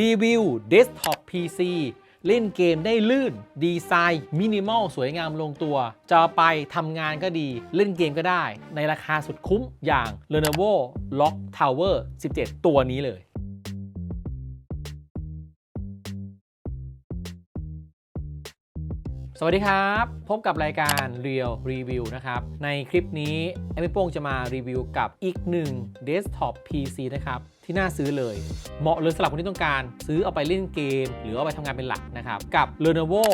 รีวิว Desktop PC เล่นเกมได้ลื่น ดีไซน์มินิมอลสวยงามลงตัว จะไปทำงานก็ดี เล่นเกมก็ได้ ในราคาสุดคุ้มอย่าง Lenovo Lock Tower 17 ตัวนี้เลยสวัสดีครับ พบกับรายการ Real Review นะครับ ในคลิปนี้แอมมี่โป้งจะมารีวิวกับอีกหนึ่ง Desktop PC นะครับ ที่น่าซื้อเลย เหมาะเลยสำหรับคนที่ต้องการ ซื้อเอาไปเล่นเกม หรือเอาไปทำงานเป็นหลักนะครับ กับ Lenovo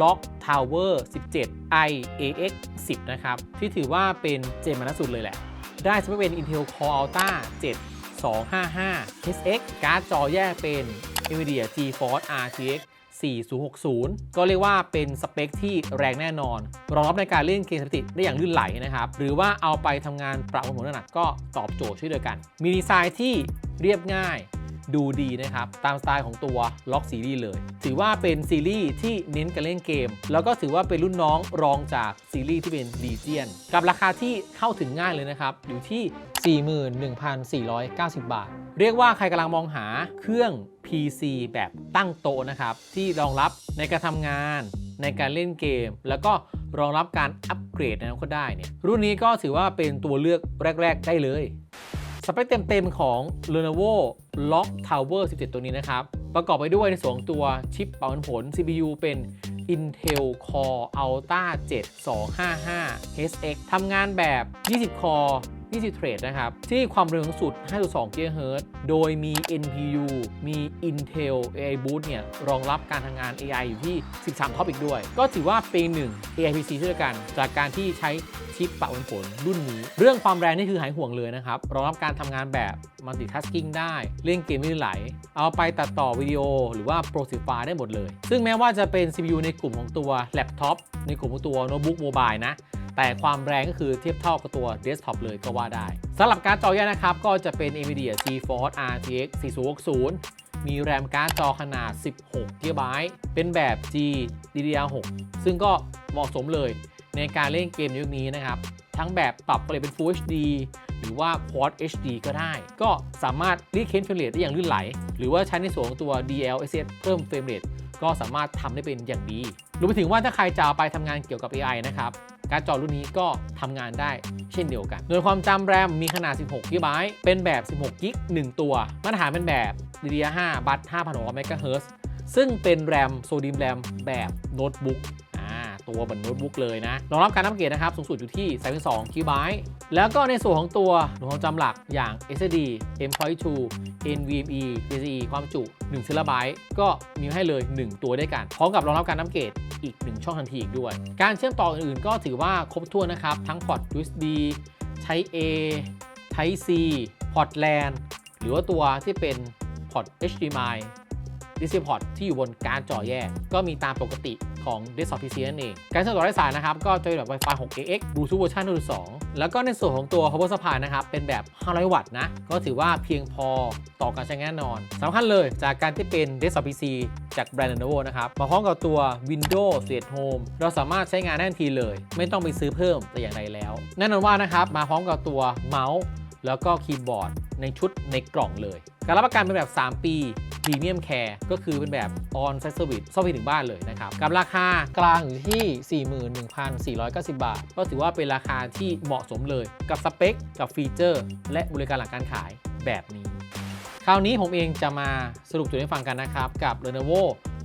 Lock Tower 17 IAX 10 นะครับ ที่ถือว่าเป็นเจมันสุดเลยแหละ ได้สเปคเป็น Intel Core Ultra 7 255 HX การ์ดจอแยกเป็น NVIDIA GeForce RTX 4060 ก็เรียกว่าเป็นสเปคที่แรงแน่นอน รองรับในการเล่นเกมสถิติได้อย่างลื่นไหลนะครับ หรือว่าเอาไปทำงานประมวลผลหนักก็ตอบโจทย์ช่วยเดียวกัน มีดีไซน์ที่เรียบง่าย ดูดีนะครับ ตามสไตล์ของตัวล็อกซีรีส์เลย ถือว่าเป็นซีรีส์ที่เน้นการเล่นเกม แล้วก็ถือว่าเป็นรุ่นน้องรองจากซีรีส์ที่เป็น Legion กับราคาที่เข้าถึงง่ายเลยนะครับ อยู่ที่ 41,490 บาท เรียกว่าใครกำลังมองหาเครื่อง PC แบบตั้งโต๊ะนะครับ ที่รองรับในการทำงานในการเล่นเกม แล้วก็รองรับการอัปเกรดนะครับก็ได้เนี่ยรุ่นนี้ก็ถือว่าเป็นตัวเลือกแรก ๆ ได้เลย สเปคเต็มๆของ Lenovo Lock Tower 17 ตัวนี้นะครับ ประกอบไปด้วยในส่วนของตัวชิปเป่าผล CPU เป็น Intel Core Ultra 7 255 HX ทำงานแบบ 20 Core ทรดนะครับ ที่ความเร็วสูงสุด 5.2 GHz โดยมี NPU มี Intel AI Boost เนี่ย รองรับการทำงาน AI อยู่ที่ 13 ท็อปอีกด้วย ก็ถือว่าเป็นหนึ่ง AI PC เช่นเดียกัน จากการที่ใช้ชิปปะบนผลรุ่นนี้ เรื่องความแรงนี่คือหายห่วงเลยนะครับ รองรับการทำงานแบบ multitasking ได้ เล่นเกมไม่ไหล เอาไปตัดต่อวิดีโอ หรือว่า processor ได้หมดเลย ซึ่งแม้ว่าจะเป็น CPU ในกลุ่มของตัว laptop ในกลุ่มของตัวโน้ตบุ๊กโมบายนะ แต่ความแรงก็คือเทียบเท่ากับตัว desktop เลยก็ว่าได้สำหรับการ์ดจอแยกนะครับ ก็จะเป็น NVIDIA GeForce RTX 4060 มีแรมการ์ดจอขนาด 16 GB เป็นแบบ GDDR6 ซึ่งก็เหมาะสมเลยในการเล่นเกมยุคนี้นะครับ ทั้งแบบปรับเปลี่ยนเป็น Full HD หรือว่า Quad HD ก็ได้ ก็สามารถรีเคนเฟรมเรทได้อย่างลื่นไหล หรือว่าใช้ในส่วนของตัว DLSS เพิ่มเฟรมเรทก็สามารถทำได้เป็นอย่างดีรวมไปถึงว่าถ้าใครจะไปทำงานเกี่ยวกับ AI นะครับ การ์ดจอรุ่นนี้ก็ทำงานได้เช่นเดียวกัน โดยความจำแรมมีขนาด 16 GB เป็นแบบ 16กิก1ตัว มาตรฐานเป็นแบบ DDR5 บัต5,600 MHz ซึ่งเป็นแรมโซดีมแรมแบบโน้ตบุ๊ก ตัวเหมือนโน้ตบุ๊กเลยนะรองรับการอัปเกรดนะครับสูงสุดอยู่ที่32 GB แล้วก็ในส่วนของตัวหน่วยความจำหลักอย่าง SSD M.2 NVMe PCIe ความจุ1 t b ก็มีให้เลย 1 ตัวด้วยกัน พร้อมกับรองรับการอัปเกรดอีก 1 ช่องทันทีอีกด้วย การเชื่อมต่ออื่นๆ ก็ถือว่าครบถ้วนนะครับ ทั้งพอร์ต USB Type A Type C พอร์ต LAN หรือว่าตัวที่เป็นพอร์ต HDMI DC port ที่อยู่บนการ์ดจอแยก ก็มีตามปกติของ desktop PC นั่นเอง การเชื่อมต่อไร้สายนะครับ ก็จะเป็นแบบ Wi-Fi 6AX Bluetooth เวอร์ชัน2แล้วก็ในส่วนของตัว power supply นะครับ เป็นแบบ 500 วัตต์นะ ก็ถือว่าเพียงพอต่อการใช้งานแน่นอนสำคัญเลยจากการที่เป็น desktop PC จากแบรนด์ Lenovo นะครับ มาพร้อมกับตัว Windows Stay at Home เราสามารถใช้งานได้ทันทีเลย ไม่ต้องไปซื้อเพิ่มแต่อย่างใดแล้ว แน่นอนว่านะครับมาพร้อมกับตัวเมาส์แล้วก็คีย์บอร์ด ในชุดในกล่องเลย การรับประกันเป็นแบบ 3 ปีพรีเมียมแคร์ก็คือเป็นแบบออนไซต์เซอร์วิสซ่อมไปถึงบ้านเลยนะครับกับราคากลางอยู่ที่ 41,490 บาท ก็ถือว่าเป็นราคาที่เหมาะสมเลย กับสเปค กับฟีเจอร์ และบริการหลังการขายแบบนี้ คราวนี้ผมเองจะมาสรุปจุดให้ฟังกันนะครับ กับ Lenovo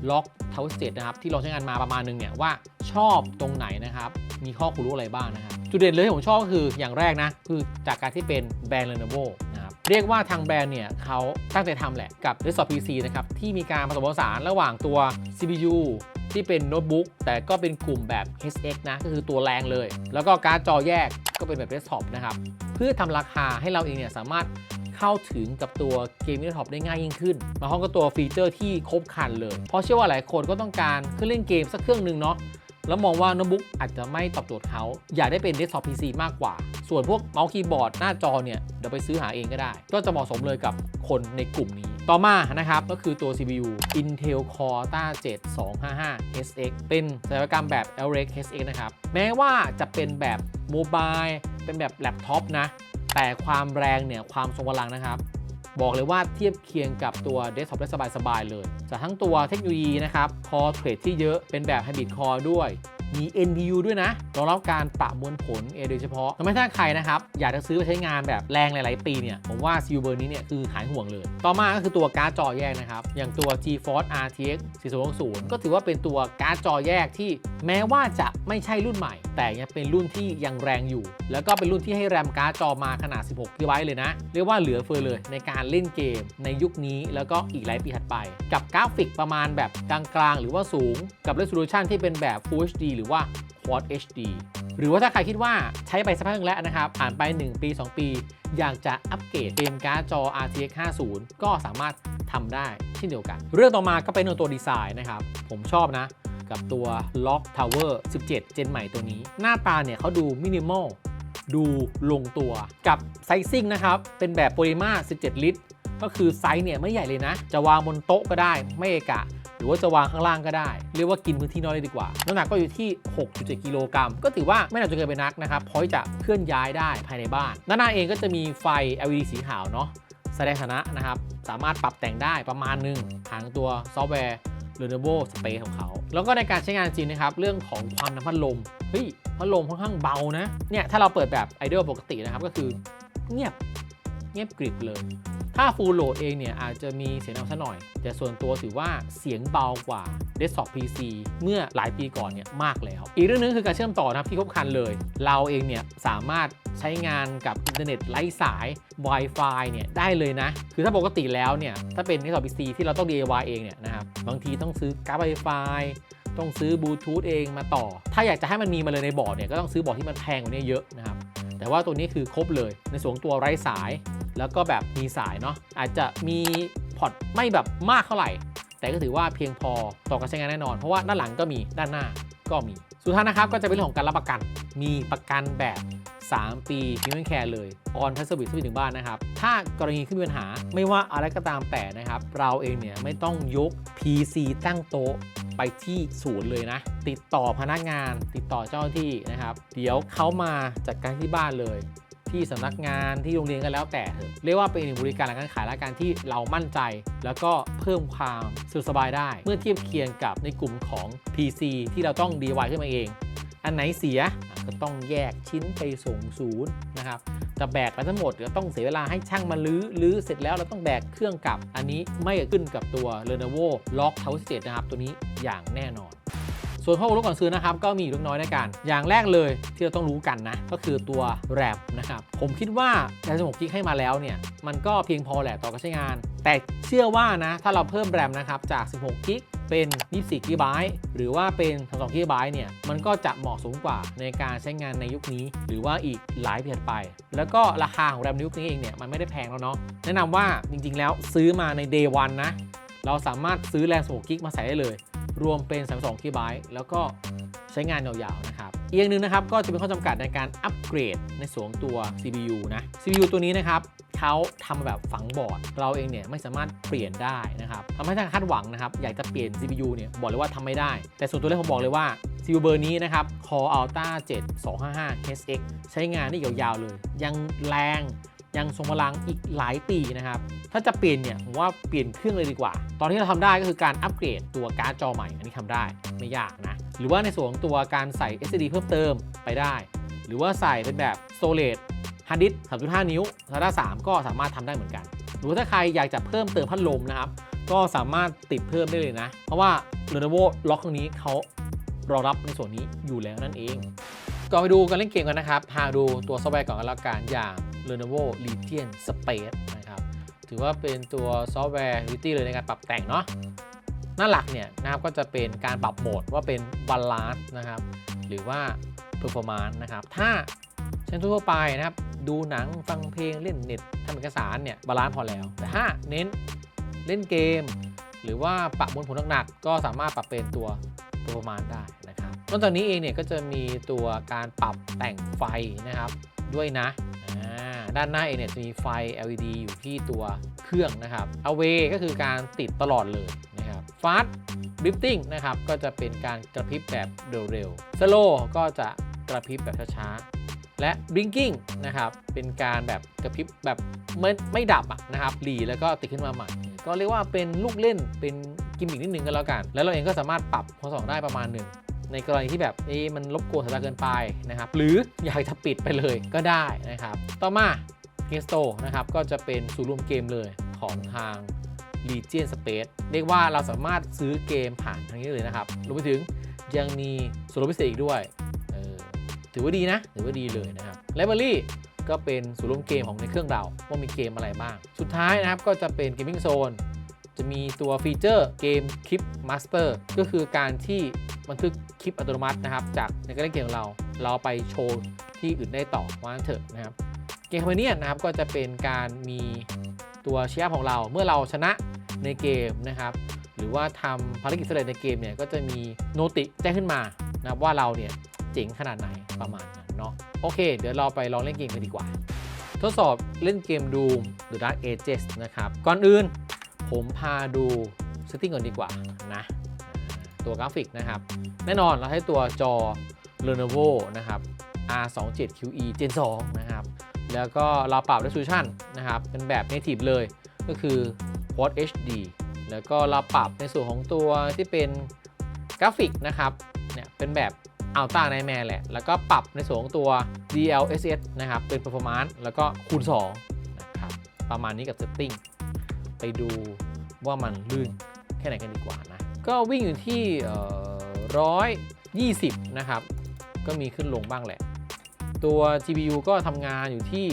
Lock Tower 7นะครับ ที่เราใช้งานมาประมาณนึงเนี่ยว่าชอบตรงไหนนะครับ มีข้อคูรู้อะไรบ้างนะครับ จุดเด่นเลยที่ผมชอบก็คืออย่างแรกนะ คือจากการที่เป็นแบรนด์ Lenovo นะ เรียกว่าทางแบรนด์เนี่ยเขาตั้งใจทำแหละกับ Desktop PC นะครับที่มีการผสมผสานระหว่างตัว CPU ที่เป็นโน้ตบุ๊กแต่ก็เป็นกลุ่มแบบ HX นะ ก็คือตัวแรงเลย แล้วก็การ์ดจอแยกก็เป็นแบบเดสก์ท็อปนะครับ เพื่อทำราคาให้เราเองเนี่ยสามารถเข้าถึงกับตัวเกมมินิท็อปได้ง่ายยิ่งขึ้น มาพร้อมกับตัวฟีเจอร์ที่ครบครันเลย เพราะเชื่อว่าหลายคนก็ต้องการเครื่องเล่นเกมสักเครื่องหนึ่งเนาะ แล้วมองว่าโน้ตบุ๊กอาจจะไม่ตอบโจทย์เขา อยากได้เป็นเดสก์ท็อป PC มากกว่า ส่วนพวกเมาส์คีย์บอร์ดหน้าจอเนี่ย เดี๋ยวไปซื้อหาเองก็ได้ ก็จะเหมาะสมเลยกับคนในกลุ่มนี้ ต่อมานะครับ ก็คือตัว CPU Intel Core Ultra 7 255 HX เป็นศัลยกรรมแบบ Elrec HX นะครับ แม้ว่าจะเป็นแบบโมบายเป็นแบบแล็ปท็อปนะ แต่ความแรงเนี่ยความทรงพลังนะครับ บอกเลยว่าเทียบเคียงกับตัวเดสก์ท็อปได้สบายๆเลยจากทั้งตัวเทคโนโลยีนะครับคอเทรดที่เยอะเป็นแบบไฮบริดคอด้วย มี NPU ด้วยนะรองรับการประมวลผลเอโดยเฉพาะทำให้ถ้าใครนะครับ อยากจะซื้อไปใช้งานแบบแรงหลาย ๆ ปีเนี่ย ผมว่าซิลเบอร์นี้เนี่ยคือหายห่วงเลย ต่อมาก็คือตัวการ์ดจอแยกนะครับ อย่างตัว GeForce RTX 4060 ก็ถือว่าเป็นตัวการ์ดจอแยกที่แม้ว่าจะไม่ใช่รุ่นใหม่ แต่ยังเป็นรุ่นที่ยังแรงอยู่ แล้วก็เป็นรุ่นที่ให้แรมการ์ดจอมาขนาด 16 GB เลยนะ เรียกว่าเหลือเฟือเลยในการเล่นเกมในยุคนี้แล้วก็อีกหลายปีถัดไป กับกราฟิกประมาณแบบกลาง ๆ หรือว่าสูง กับ resolution ที่เป็นแบบ Full HD หรือว่า Quad HD หรือว่าถ้าใครคิดว่าใช้ไปสักพักหนึงแล้วนะครับ ผ่านไป 1 ปี 2 ปี อยากจะอัปเกรดเกมการ์ดจอ RTX 50 ก็สามารถทำได้เช่นเดียวกัน เรื่องต่อมาก็เป็นตัวดีไซน์นะครับ ผมชอบนะกับตัว Lock Tower 17 เจนใหม่ตัวนี้ หน้าตาเนี่ยเขาดูมินิมอลดูลงตัวกับไซซิ่งนะครับ เป็นแบบโพลิมา17 ลิตร ก็คือไซส์เนี่ยไม่ใหญ่เลยนะ จะวางบนโต๊ะก็ได้ไม่เอะกะ หรือว่าจะวางข้างล่างก็ได้ เรียกว่ากินพื้นที่น้อยเลยดีกว่า น้ำหนักก็อยู่ที่ 6.7 กิโลกรัม ก็ถือว่าไม่หนักจนเกินไปนักนะครับเพราะจะเคลื่อนย้ายได้ภายในบ้านด้านหน้าเองก็จะมีไฟ LED สีขาวเนาะแสดงฐานะนะครับ สามารถปรับแต่งได้ประมาณหนึงทางตัวซอฟต์แวร์ Lenovo Space ของเขา แล้วก็ในการใช้งานจริงนะครับ เรื่องของความน้ำพัดลม เฮ้ย พัดลมค่อนข้างเบานะ เนี่ย ถ้าเราเปิดแบบไอเด l ปกตินะครับ ก็คือเงียบ เงียบกริบเลย ถ้า Full Load เองเนี่ยอาจจะมีเสียงดังสักหน่อย แต่ส่วนตัวถือว่าเสียงเบากว่า Desktop PC เมื่อหลายปีก่อนเนี่ยมากแล้ว อีกเรื่องหนึงคือการเชื่อมต่อนะครับที่ครบคันเลย เราเองเนี่ยสามารถใช้งานกับอินเทอร์เน็ตไร้สาย Wi-Fi เนี่ยได้เลยนะ คือถ้าปกติแล้วเนี่ยถ้าเป็น Desktop PC ที่เราต้อง DIY เองเนี่ยนะครับบางทีต้องซื้อการ์ด Wi-Fi ต้องซื้อบลูทูธเองมาต่อ ถ้าอยากจะให้มันมีมาเลยในบอร์ดเนี่ยก็ต้องซื้อบอร์ดที่มันแพงกว่านี้เยอะนะครับ แต่ว่าตัวนี้คือครบเลย ในส่วนของตัวไร้สาย แล้วก็แบบมีสายเนาะอาจจะมีพอร์ตไม่แบบมากเท่าไหร่ แต่ก็ถือว่าเพียงพอต่อการใช้งานแน่นอน เพราะว่าด้านหลังก็มีด้านหน้าก็มี สุดท้ายนะครับก็จะเป็นเรื่องของการรับประกัน มีประกันแบบ 3 ปีพิมพ์แคร์เลยออนทัสบิทที่ถึงบ้านนะครับ ถ้ากรณีขึ้นมีปัญหา ไม่ว่าอะไรก็ตามแต่นะครับ เราเองเนี่ยไม่ต้องยก PC ตั้งโต๊ะไปที่ศูนย์เลยนะ ติดต่อพนักงาน ติดต่อเจ้าหน้าที่นะครับ เดี๋ยวเขามาจัดการที่บ้านเลยที่สำนักงานที่โรงเรียนก็แล้วแต่เถอะเรียกว่าเป็นหนึ่งบริการหลังการขายและการที่เรามั่นใจ แล้วก็เพิ่มความสะดวกสบายได้ เมื่อเทียบเคียงกับในกลุ่มของ PC ที่เราต้อง DIY ขึ้นมาเอง อันไหนเสียก็ต้องแยกชิ้นไปส่งศูนย์นะครับจะแบกไปทั้งหมดก็ต้องเสียเวลาให้ช่างมาลื้อลื้อเสร็จแล้วเราต้องแบกเครื่องกลับ อันนี้ไม่ขึ้นกับตัว Lenovo Lock Tower 7นะครับ ตัวนี้อย่างแน่นอน ส่วนข้อรู้ก่อนซื้อนะครับ ก็มีอยู่เล็กน้อยในการ อย่างแรกเลยที่เราต้องรู้กันนะ ก็คือตัว RAM นะครับ ผมคิดว่าแรม16กิกให้มาแล้วเนี่ย มันก็เพียงพอแหละต่อการใช้งาน แต่เชื่อว่านะ ถ้าเราเพิ่ม RAM นะครับ จาก 16กิกเป็น24กิกไบต์หรือว่าเป็น32กิกไบต์เนี่ย มันก็จะเหมาะสมกว่าในการใช้งานในยุคนี้ หรือว่าอีกหลายปีถัดไป แล้วก็ราคาของ RAM ในยุคนี้เองเนี่ยมันไม่ได้แพงแล้วเนาะแนะนำว่าจริงๆ แล้วซื้อมาใน day one นะเราสามารถซื้อแรง16กิกมาใส่ได้เลย รวมเป็น 32 กิกไบต์แล้วก็ใช้งานยาวๆนะครับอีกอย่างหนึ่งนะครับก็จะเป็นข้อจำกัดในการอัปเกรดในส่วนของตัว CPU นะ CPU ตัวนี้นะครับเขาทำแบบฝังบอร์ด เราเองเนี่ยไม่สามารถเปลี่ยนได้นะครับทำให้ทางคาดหวังนะครับอยากจะเปลี่ยน CPU เนี่ยบอกเลยว่าทำไม่ได้ แต่ส่วนตัวเลขผมบอกเลยว่า CPU เบอร์นี้นะครับ Core Ultra 7 255 HX ใช้งานได้ยาวๆเลย ยังแรง ยังทรงพลังอีกหลายปีนะครับ ถ้าจะเปลี่ยนเนี่ยผมว่าเปลี่ยนเครื่องเลยดีกว่า ตอนที่เราทำได้ก็คือการอัปเกรดตัวการ์ดจอใหม่ อันนี้ทำได้ไม่ยากนะ หรือว่าในส่วนของตัวการใส่ SSD เพิ่มเติมไปได้ หรือว่าใส่เป็นแบบ storage hard disk 3.5 นิ้ว SATA 3ก็สามารถทำได้เหมือนกัน หรือว่าถ้าใครอยากจะเพิ่มเติมพัดลมนะครับ ก็สามารถติดเพิ่มได้เลยนะ เพราะว่า Lenovo Lock เครื่องนี้เขารองรับในส่วนนี้อยู่แล้วนั่นเองก่อนไปดูการเล่นเกมกันนะครับพาดูตัวซอฟต์แวร์ก่อนกันแล้วกันอย่าง Lenovo Legion Space นะครับ ถือว่าเป็นตัวซอฟต์แวร์ Unity เลยในการปรับแต่งเนาะ หน้าหลักเนี่ยนะครับก็จะเป็นการปรับโหมดว่าเป็น Balance นะครับ หรือว่า Performance นะครับ ถ้าใช้ทั่วไปนะครับ ดูหนังฟังเพลงเล่นเน็ตทำเอกสารเนี่ยบาลานซ์พอแล้ว แต่ถ้าเน้นเล่นเกม หรือว่าปรับมวลผลหนักๆก็สามารถปรับเป็นตัว Performance ได้นะครับนอกจากนี้เองเนี่ยก็จะมีตัวการปรับแต่งไฟนะครับด้วยนะอ่า ด้านหน้าเองเนี่ยจะมีไฟ LED อยู่ที่ตัวเครื่องนะครับ Away ก็คือการติดตลอดเลยนะครับ Fast Drifting นะครับก็จะเป็นการกระพริบแบบเร็วๆ Slow ก็จะกระพริบแบบช้าๆและ blinking นะครับเป็นการแบบกระพริบแบบไม่ไม่ดับอะนะครับหลีแล้วก็ติดขึ้นมาใหม่ก็เรียกว่าเป็นลูกเล่นเป็นกิมมิคนิดนึงก็แล้วกัน แล้วเราเองก็สามารถปรับพอสองได้ประมาณหนึ่ง ในกรณีที่แบบเอ๊มันรบกวนสายตาเกินไปนะครับ หรืออยากจะปิดไปเลยก็ได้นะครับ ต่อมา g e s t o นะครับก็จะเป็นศูนย์รวมเกมเลยของทาง Legion Space เรียกว่าเราสามารถซื้อเกมผ่านทางนี้เลยนะครับรวมไปถึงยังมีส่วนลดพิเศษอีกด้วยออถือว่าดีนะ ถือว่าดีเลยนะครับ Library ก็เป็นศูนย์รวมเกมของในเครื่องเรา ว่ามีเกมอะไรบ้าง สุดท้ายนะครับก็จะเป็น Gaming Zone จะมีตัวฟีเจอร์เกมคลิปมาสเตอร์ก็คือการที่ บันทึกคลิปอัตโนมัตินะครับ จากในการเล่นเกมของเรา เราไปโชว์ที่อื่นได้ต่อว่าเถอะนะครับ เกมคอมเมเนียนนะครับก็จะเป็นการมีตัวเชียร์ของเรา เมื่อเราชนะในเกมนะครับ หรือว่าทำภารกิจสำเร็จในเกมเนี่ยก็จะมีโนติแจ้งขึ้นมานะครับว่าเราเนี่ยเจ๋งขนาดไหนประมาณนั้นเนาะโอเค เดี๋ยวเราไปลองเล่นเกมกันดีกว่า ทดสอบเล่นเกม Doom The Dark Ages นะครับ ก่อนอื่นผมพาดู setting ก่อนดีกว่านะ ตัวกราฟิกนะครับ แน่นอนเราให้ตัวจอ Lenovo นะครับ R27QE Gen 2นะครับ แล้วก็เราปรับ resolution นะครับ เป็นแบบ native เลย ก็คือ Quad HD แล้วก็เราปรับในส่วนของตัวที่เป็นกราฟิกนะครับ เนี่ยเป็นแบบ Ultra Nightmare แหละ แล้วก็ปรับในส่วนของตัว DLSS นะครับ เป็น performance แล้วก็คูณ2นะครับ ประมาณนี้กับ setting ไปดูว่ามันลื่นแค่ไหนกันดีกว่านะ ก็วิ่งอยู่ที่ร้อยยี่สิบนะครับ ก็มีขึ้นลงบ้างแหละ ตัว GPU ก็ทำงานอยู่ที่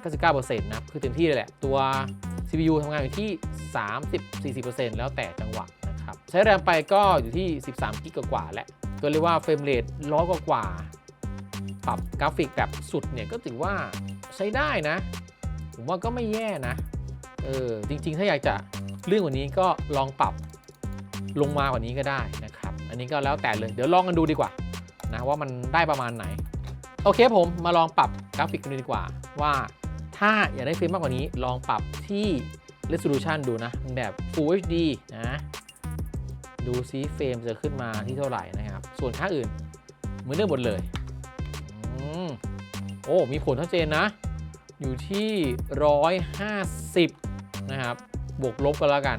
99%นะครับคือเต็มที่เลยแหละ ตัว CPU ทำงานอยู่ที่ 30-40%แล้วแต่จังหวะนะครับ ใช้แรมไปก็อยู่ที่ 13 กิกกว่าแหละก็เรียกว่าเฟรมเรทร้อยกว่าปรับกราฟิกแบบสุดเนี่ยก็ถือว่าใช้ได้นะ ผมว่าก็ไม่แย่นะ เออ จริงๆ ถ้าอยากจะเรื่องกว่านี้ก็ลองปรับ ลงมากว่านี้ก็ได้นะครับ อันนี้ก็แล้วแต่เลย เดี๋ยวลองกันดูดีกว่านะว่ามันได้ประมาณไหน โอเคผมมาลองปรับกราฟิกกันดูดีกว่า ว่าถ้าอยากได้เฟรมมากกว่านี้ลองปรับที่ resolution ดูนะแบบ Full HD นะ ดูซิเฟรมจะขึ้นมาที่เท่าไหร่นะครับ ส่วนค่าอื่นเหมือนเดิมหมดเลยอโอ้ มีผลชัดเจนนะ อยู่ที่ 150 นะครับ บวกลบกันแล้วกัน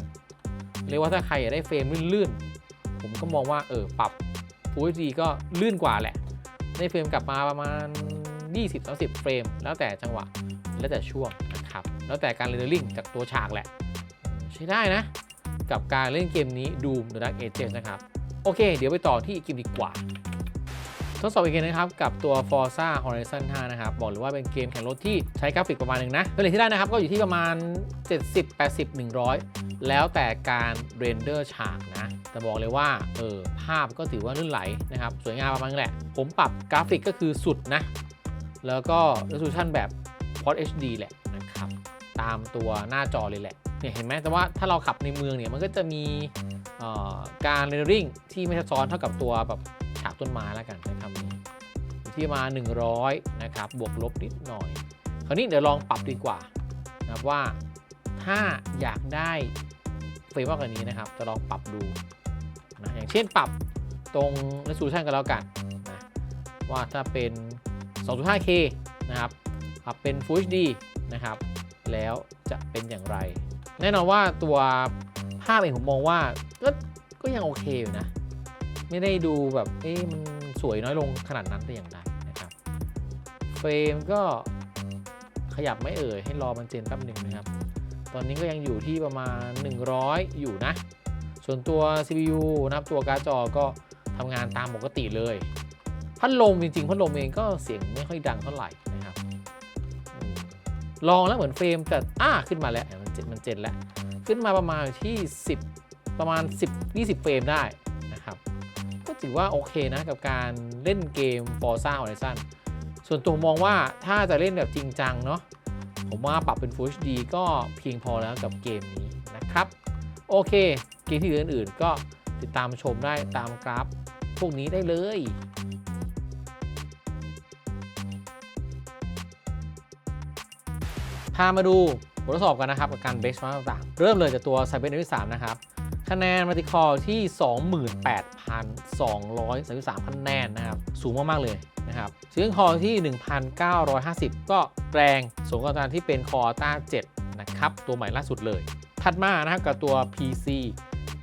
เรียกว่าถ้าใครอยากได้เฟรมลื่นๆ ผมก็มองว่าเออปรับ Full HD ก็ลื่นกว่าแหละ ได้เฟรมกลับมาประมาณ 20-30 เฟรม แล้วแต่จังหวะ แล้วแต่ช่วงนะครับ แล้วแต่การเรนเดอร์ลิงจากตัวฉากแหละ ใช้ได้นะ กับการเล่นเกมนี้ Doom The Dark Ages นะครับ โอเค เดี๋ยวไปต่อที่อีกเกมดีกว่าทดสอบอีกเกมนะครับ กับตัว Forza Horizon 5 นะครับ บอกเลยว่าเป็นเกมแข่งรถที่ใช้กราฟิกประมาณหนึ่งนะเรทที่ได้นะครับ ก็อยู่ที่ประมาณ 70 80 100 แล้วแต่การเรนเดอร์ฉากนะ แต่บอกเลยว่าเออภาพก็ถือว่าลื่นไหลนะครับ สวยงามประมาณนี้แหละ ผมปรับกราฟิกก็คือสุดนะ แล้วก็ resolution แบบ Quad HD แหละนะครับ ตามตัวหน้าจอเลยแหละเนี่ยเห็นไหมแต่ว่าถ้าเราขับในเมืองเนี่ยมันก็จะมีเอ่อการเรนเดอริงที่ไม่ซับซ้อนเท่ากับตัวแบบฉากต้นไม้แล้วกันใช้คำนี้ที่มา 100 นะครับ บวกลบนิดหน่อย คราวนี้เดี๋ยวลองปรับดีกว่านะครับว่า ถ้าอยากได้เฟรมมากกว่านี้นะครับ จะลองปรับดูนะอย่างเช่นปรับตรง resolution กันแล้วกันนะว่าถ้าเป็น 2.5K นะครับปรับเป็น Full HD นะครับ แล้วจะเป็นอย่างไร แน่นอนว่าตัวภาพเองผมมองว่าก็ก็ยังโอเคอยู่นะ ไม่ได้ดูแบบเอ๊ะมันสวยน้อยลงขนาดนั้นแต่อย่างใดนะครับเฟรมก็ขยับไม่เอ่ยให้รอมันเจนแป๊บหนึ่งนะครับ ตอนนี้ก็ยังอยู่ที่ประมาณ 100 อยู่นะ ส่วนตัว CPU นะครับตัวการ์ดจอก็ทำงานตามปกติเลย พัดลมจริงๆ พัดลมเองก็เสียงไม่ค่อยดังเท่าไหร่นะครับ ลองแล้วเหมือนเฟรมแต่อ่าขึ้นมาแล้วมันเจ็ดมันเจ็ดแล้ว ขึ้นมาประมาณที่ 10 ประมาณ 10 20 เฟรมได้นะครับ ก็ถือว่าโอเคนะกับการเล่นเกม Forza Horizon ส่วนตัวมองว่าถ้าจะเล่นแบบจริงจังเนาะ ผมว่าปรับเป็น Full HD ก็เพียงพอแล้วกับเกมนี้นะครับ โอเค เกมที่อื่นๆ ก็ติดตามชมได้ตามกราฟพวกนี้ได้เลยพามาดูบททดสอบกันนะครับ กับการเบสมาต่างๆ เริ่มเลยจากตัว c y b e r ที่3นะครับ คะแนนมัลติคอร์ที่ 28,233คะแนนนะครับ สูงมาก ๆ เลย นะครับเสียงคอที่ 1,950 ก็แรงสมกับการที่เป็นคอต้า7นะครับตัวใหม่ล่าสุดเลย ถัดมานะครับกับตัว PC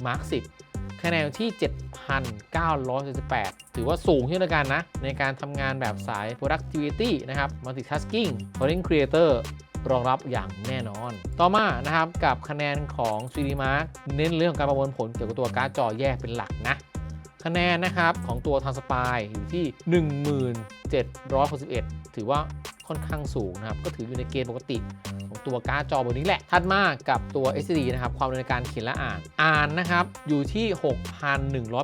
Mark 10คะแนนที่ 7,978ถือว่าสูงเช่นเดียวกันนะ ในการทำงานแบบสาย productivity นะครับ multitasking content creator รองรับอย่างแน่นอน ต่อมานะครับกับคะแนนของ 3D Mark เน้นเรื่องของการประมวลผลเกี่ยวกับตัวการ์ดจอแยกเป็นหลักนะ คะแนนนะครับของตัวทางสปายอยู่ที่ 1761 ถือว่าค่อนข้างสูงนะครับ ก็ถืออยู่ในเกณฑ์ปกติของตัวการ์ดจอบนนี้แหละ ถัดมากับตัว SD นะครับ ความเร็วในการเขียนและอ่าน อ่านนะครับ อยู่ที่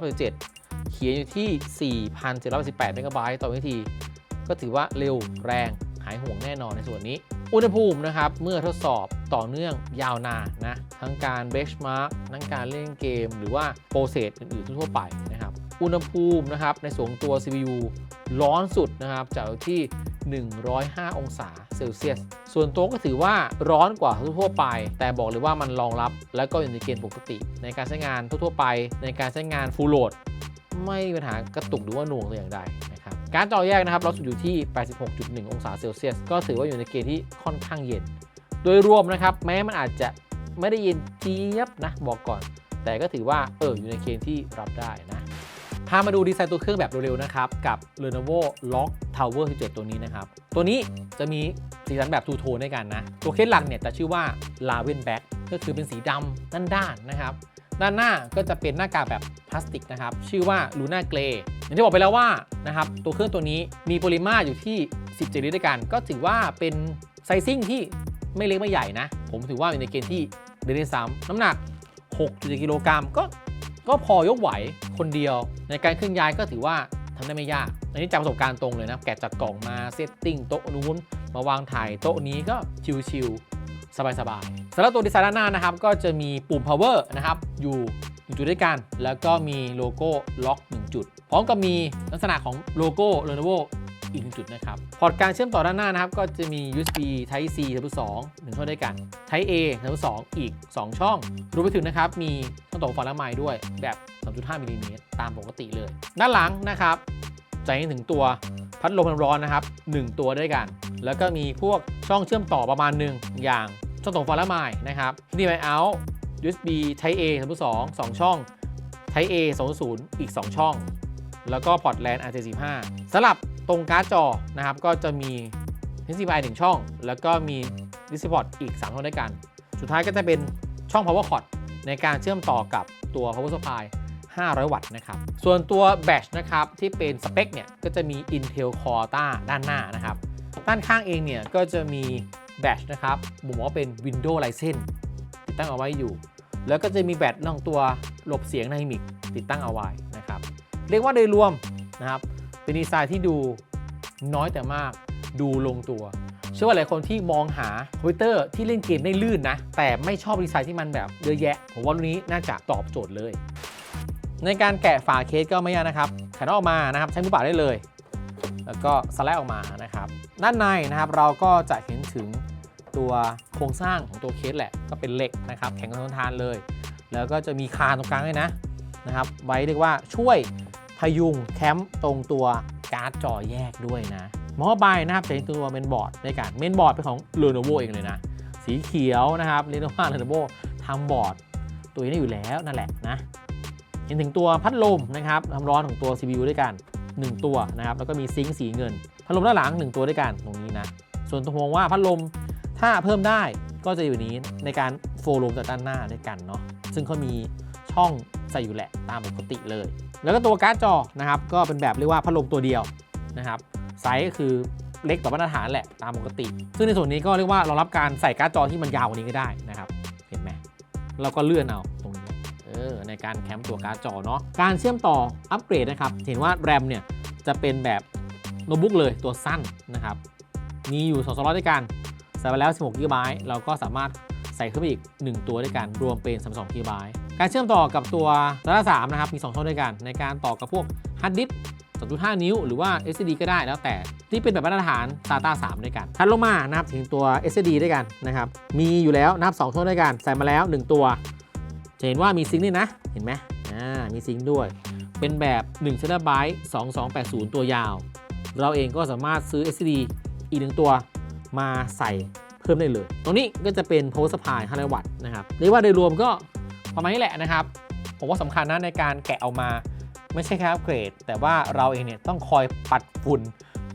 6,187 เขียนอยู่ที่ 4,718เมกะไบต์ต่อวินาที ก็ถือว่าเร็วแรงหายห่วงแน่นอนในส่วนนี้ อุณหภูมินะครับ เมื่อทดสอบต่อเนื่องยาวนานนะ ทั้งการเบ n ช h มาร์กทั้งการเล่นเกม หรือว่าโปรเซสอื่นๆทั่วไป อุณหภูมินะครับในส่วนของตัว CPU ร้อนสุดนะครับจะอยู่ที่ 105 องศาเซลเซียส ส่วนตัวก็ถือว่าร้อนกว่าทั่วไป แต่บอกเลยว่ามันรองรับและก็อยู่ในเกณฑ์ปกติ ในการใช้งานทั่วไป ในการใช้งาน Full Load ไม่มีปัญหากระตุกหรือว่าหน่วงแต่อย่างใดนะครับการจอแยกนะครับเราสุดอยู่ที่ 86.1 องศาเซลเซียส ก็ถือว่าอยู่ในเกณฑ์ที่ค่อนข้างเย็น โดยรวมนะครับแม้มันอาจจะไม่ได้เย็นเจี๊ยบนะบอกก่อน แต่ก็ถือว่าเอออยู่ในเกณฑ์ที่รับได้นะามาดูดีไซน์ตัวเครื่องแบบเร็วๆนะครับ กับ Lenovo Lock Tower 17 ตัวนี้นะครับ ตัวนี้จะมีสีสันแบบทูโทนด้วยกันนะ ตัวเคสหลักเนี่ยจะชื่อว่า Raven Black ก็คือเป็นสีดำด้านๆนะครับด้านหน้าก็จะเป็นหน้ากากแบบพลาสติกนะครับ ชื่อว่า Luna Grey อย่างที่บอกไปแล้วว่านะครับตัวเครื่องตัวนี้มีปริมาตรอยู่ที่ 17 ลิตรด้วยกัน ก็ถือว่าเป็นไซซิ่งที่ไม่เล็กไม่ใหญ่นะ ผมถือว่าอยู่ในเกณฑ์ที่เดินได้ซ้ำน้ำหนัก6.7กิโลกรัมก็ ก็พอยกไหวคนเดียว ในการเคลื่อนย้ายก็ถือว่าทำได้ไม่ยาก อันนี้จากประสบการณ์ตรงเลยนะ แกะจากกล่องมาเซตติ้งโต๊ะนู้นมาวางถ่ายโต๊ะนี้ก็ชิลๆสบายๆสำหรับตัวดีไซน์ด้านหน้านะครับ ก็จะมีปุ่ม power นะครับ อยู่หนึ่งจุดด้วยกัน แล้วก็มีโลโก้ล็อก 1 จุด พร้อมกับมีลักษณะของโลโก้ Lenovo อีกหนึ่งจุดนะครับ พอร์ตการเชื่อมต่อด้านหน้านะครับ ก็จะมี USB Type C Type 2หนึ่งช่องด้วยกัน Type A Type 2อีก 2 ช่องรวมไปถึงนะครับ มีช่องต่อฟังและไมค์ด้วยแบบ 3.5มิลลิเมตรตามปกติเลย ด้านหลังนะครับจะเห็นถึงตัวพัดลมความร้อนนะครับ 1 ตัวด้วยกัน แล้วก็มีพวกช่องเชื่อมต่อประมาณหนึ่งอย่างช่องส่งไฟและไมค์นะครับ HDMI out USB Type A 3.2 2 ช่อง Type A 2.0 อีก 2 ช่อง แล้วก็พอร์ตแลน RJ45 สำหรับ ตรงการ์ดจอนะครับก็จะมี HDMI 1 ช่อง แล้วก็มี DisplayPort อีก 3 ช่องด้วยกัน สุดท้ายก็จะเป็นช่อง Power Cord ในการเชื่อมต่อกับตัว Power Supply 500 วัตต์นะครับ ส่วนตัวแบตนะครับ ที่เป็นสเปคเนี่ย ก็จะมี Intel Core ต้าด้านหน้านะครับ ด้านข้างเองเนี่ย ก็จะมีแบตนะครับผมว่าเป็น Windows License ติดตั้งเอาไว้อยู่ แล้วก็จะมีแบตรองตัวหลบเสียงไดนามิกติดตั้งเอาไว้นะครับ เรียกว่าโดยรวมนะครับ เป็นดีไซน์ที่ดูน้อยแต่มากดูลงตัว เชื่อว่าหลายคนที่มองหาคอมพิวเตอร์ที่เล่นเกมได้ลื่นนะ แต่ไม่ชอบดีไซน์ที่มันแบบเยอะแยะ ผมว่ารุ่นนี้น่าจะตอบโจทย์เลย ในการแกะฝาเคสก็ไม่ยากนะครับแขนออกมานะครับใช้มือเปล่าได้เลย แล้วก็สไลด์ออกมานะครับ ด้านในนะครับเราก็จะเห็นถึงตัวโครงสร้างของตัวเคสแหละก็เป็นเหล็กนะครับแข็งทนทานเลย แล้วก็จะมีคานตรงกลางด้วยนะนะครับไว้เรียกว่าช่วย ยุงแคมป์ตรงตัวการ์ดจอแยกด้วยนะมอใบนะครับจะเห็นตัวเมนบอร์ดในการเมนบอร์ดเป็นของ Lenovo เองเลยนะ สีเขียวนะครับเรียกได้ว่า Lenovo ทำบอร์ดตัวนี้อยู่แล้วนั่นแหละนะเห็นถึงตัวพัดลมนะครับความร้อนของตัว CPU ด้วยกัน 1 ตัวนะครับ แล้วก็มีซิงค์สีเงิน พัดลมด้านหลัง 1 ตัวด้วยกันตรงนี้นะ ส่วนตัวมองว่าพัดลมถ้าเพิ่มได้ก็จะอยู่นี้ในการโฟลมจากด้านหน้าด้วยกันเนาะซึ่งเขามีช่อง ใส่อยู่แหละตามปกติเลย แล้วก็ตัวการ์ดจอนะครับก็เป็นแบบเรียกว่าพัดลมตัวเดียวนะครับไซส์ก็คือเล็กกว่ามาตรฐานแหละตามปกติ ซึ่งในส่วนนี้ก็เรียกว่ารองรับการใส่การ์ดจอที่มันยาวกว่านี้ก็ได้นะครับ เห็นไหมเราก็เลื่อนเอาตรงนี้เออในการแคมป์ตัวการ์ดจอเนาะการเชื่อมต่ออัปเกรดนะครับเห็นว่าแรมเนี่ยจะเป็นแบบโน้ตบุ๊กเลยตัวสั้นนะครับมีอยู่2สล็อตด้วยกันใส่ไปแล้ว 16 GB เราก็สามารถใส่ขึ้นไปอีก 1 ตัวด้วยกัน รวมเป็น 32 GB การเชื่อมต่อกับตัว SATA 3นะครับมี 2 ช่องด้วยกัน ในการต่อกับพวกฮาร์ดดิสก์2.5 นิ้ว หรือว่า SSD ก็ได้แล้วแต่ที่เป็นแบบมาตรฐาน SATA 3 ด้วยกันถัดลงมานะครับถึงตัว SSD ด้วยกันนะครับมีอยู่แล้วนะครับ2ช่องด้วยกันใส่มาแล้ว 1 ตัว จะเห็นว่ามีซิงค์ด้วยนะเห็นไหมอ่ามีซิงค์ด้วย เป็นแบบ1 t b 2280 ตัวยาว เราเองก็สามารถซื้อ SSD อีกหนึ่งตัวมาใส่เพิ่มได้เลย ตรงนี้ก็จะเป็น power supply 500วัตต์นะครับเรียกว่าโดยรวมก็ ประมาณนี้แหละนะครับ ผมว่าสำคัญนะในการแกะออกมา ไม่ใช่แค่อัปเกรด แต่ว่าเราเองเนี่ยต้องคอยปัดฝุ่น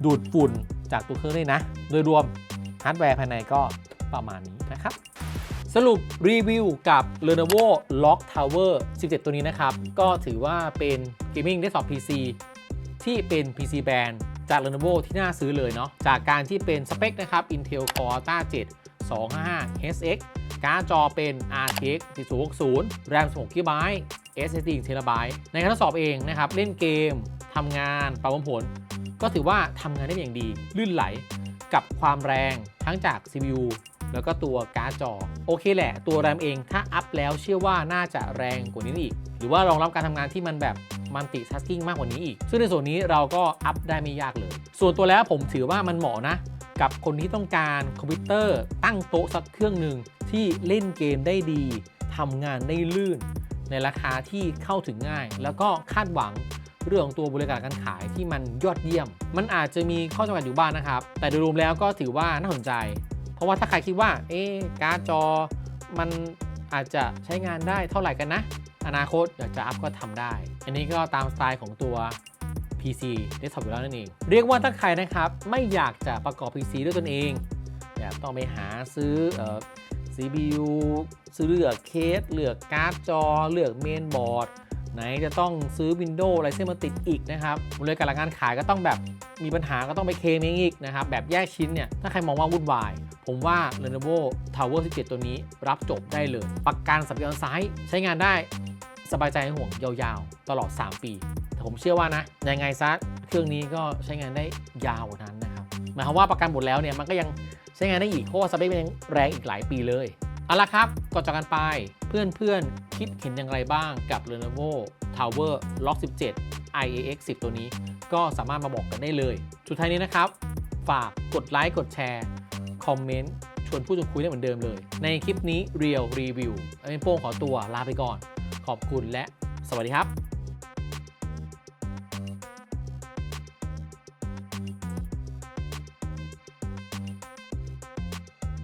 ดูดฝุ่นจากตัวเครื่องด้วยนะ โดยรวมฮาร์ดแวร์ภายในก็ประมาณนี้นะครับ สรุปรีวิวกับ Lenovo Lock Tower 17 ตัวนี้นะครับ ก็ถือว่าเป็น Gaming Desktop PC ที่เป็น PC Band จาก Lenovo ที่น่าซื้อเลยเนาะจากการที่เป็นสเปคนะครับ Intel Core Ultra 7 255 HX การ์ดจอเป็น RTX 4060 RAM 16 GB SSD 1 TB ในการทดสอบเองนะครับ เล่นเกมทำงานประมวลผล ก็ถือว่าทำงานได้อย่างดี ลื่นไหลกับความแรงทั้งจาก CPU แล้วก็ตัวการ์ดจอ โอเคแหละ ตัว RAM เองถ้าอัพแล้วเชื่อว่าน่าจะแรงกว่านี้อีก หรือว่ารองรับการทำงานที่มันแบบมัลติทัสกิ้งมากกว่านี้อีก ซึ่งในส่วนนี้เราก็อัพได้ไม่ยากเลย ส่วนตัวแล้วผมถือว่ามันเหมาะนะ กับคนที่ต้องการคอมพิวเตอร์ตั้งโต๊ะสักเครื่องหนึ่งที่เล่นเกมได้ดีทำงานได้ลื่น ในราคาที่เข้าถึงง่าย แล้วก็คาดหวังเรื่องของตัวบริการการขายที่มันยอดเยี่ยม มันอาจจะมีข้อจำกัดอยู่บ้างนะครับ แต่โดยรวมแล้วก็ถือว่าน่าสนใจ เพราะว่าถ้าใครคิดว่า เอ๊ะการ์ดจอมันอาจจะใช้งานได้เท่าไหร่กันนะ อนาคตอยากจะอัพก็ทำได้ อันนี้ก็ตามสไตล์ของตัว PC Desktop อยู่แล้วนั่นเอง เรียกว่าถ้าใครนะครับ ไม่อยากจะประกอบ PC ด้วยตนเองแบบต้องไปหาซื้อออ CPU ซื้อเลือกเคส เลือกการ์ดจอ เลือกเมนบอร์ด ไหนจะต้องซื้อ Windows อะไรเส้นมาติดอีกนะครับเลยการงานขายก็ต้องแบบมีปัญหาก็ต้องไปเคมเองอีกนะครับ แบบแยกชิ้นเนี่ย ถ้าใครมองว่าวุ่นวาย ผมว่า Lenovo Tower 17 ตัวนี้รับจบได้เลย ประกันสับย้อนซ้ายใช้งานได้สบายใจห่วงยาวๆ ตลอด 3 ปีแต่ผมเชื่อว่านะ ยังไงซะเครื่องนี้ก็ใช้งานได้ยาวกว่านั้นนะครับ หมายความว่าประกันหมดแล้วเนี่ยมันก็ยังใช้งานได้อีกเพราะว่าสเปคมันยังแรงอีกหลายปีเลย เอาละครับก่อนจากกันไปเพื่อนๆ คิดเห็นอย่างไรบ้างกับ Lenovo Tower Lock 17 IAX 10 ตัวนี้ ก็สามารถมาบอกกันได้เลยสุดท้ายนี้นะครับ ฝากกดไลค์กดแชร์ คอมเมนต์ ชวนผู้ชมคุยได้เหมือนเดิมเลย ในคลิปนี้ Real Review เป็นโป้งขอตัวลาไปก่อน ขอบคุณและสวัสดีครับ